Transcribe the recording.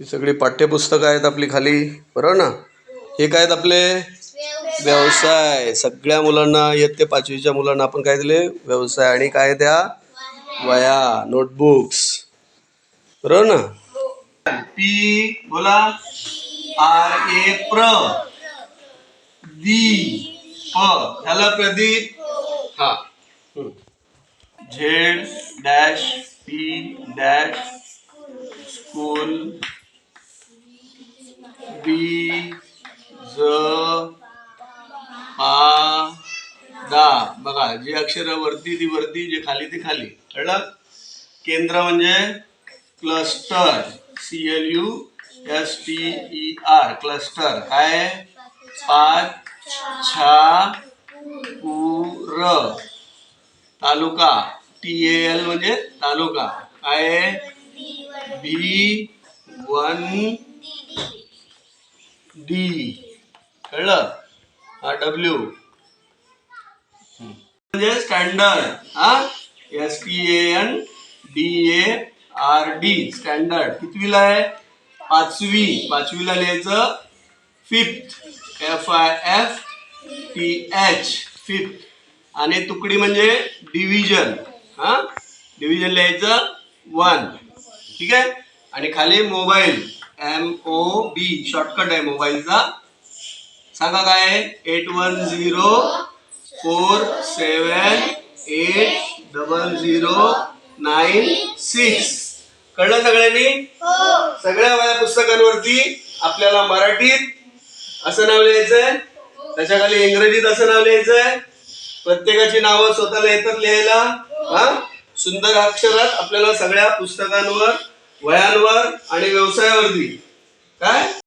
ही सगळी पाठ्यपुस्तकं आहेत आपली खाली. बरोबर ना? हे काय आहेत आपले? व्यवसाय. सगळ्या मुलांना इयत्ते पाचवीच्या मुलांना आपण काय दिले? व्यवसाय. आणि काय त्या? वया नोटबुक्स. बरोबर ना? पी बोला. आर ए प्र. दी प. ह्याला प्रदीप. हा. Z dash P dash school B ज पा दा. बघा जे अक्षर वरती ती वरती जे खाली ती खाली. कळलं? केंद्र म्हणजे cluster. C L U S T E R cluster. काय? पाच छा पूर तालुका. टी ए एल म्हणजे तालुका. काय? बी वन डी कळलं? हा डब्ल्यू म्हणजे स्टँडर्ड हा? S T A N D A R D standard कितवीला आहे? पाचवी. पाचवीला लिहायचं fifth F I F T H fifth आणि तुकडी म्हणजे डिव्हिजन हा? डिव्हिजन लिहायचं वन ठीक आहे? आणि खाली mobile M O B shortcut आहे मोबाईलचा. सांगा काय? Eight one zero four seven eight double zero nine six. कळलं सगळ्यांनी? सगळ्या वया पुस्तकांवरती आपल्याला मराठीत असं नाव लिहायचंय. त्याच्याखाली इंग्रजीत असं नाव लिहायचंय. प्रत्येकाची नावं स्वतःला येतात लिहायला. हा? सुंदर अक्षरात आपल्याला सगळ्या पुस्तकांवर वयांवर आणि व्यवसायावरती. काय?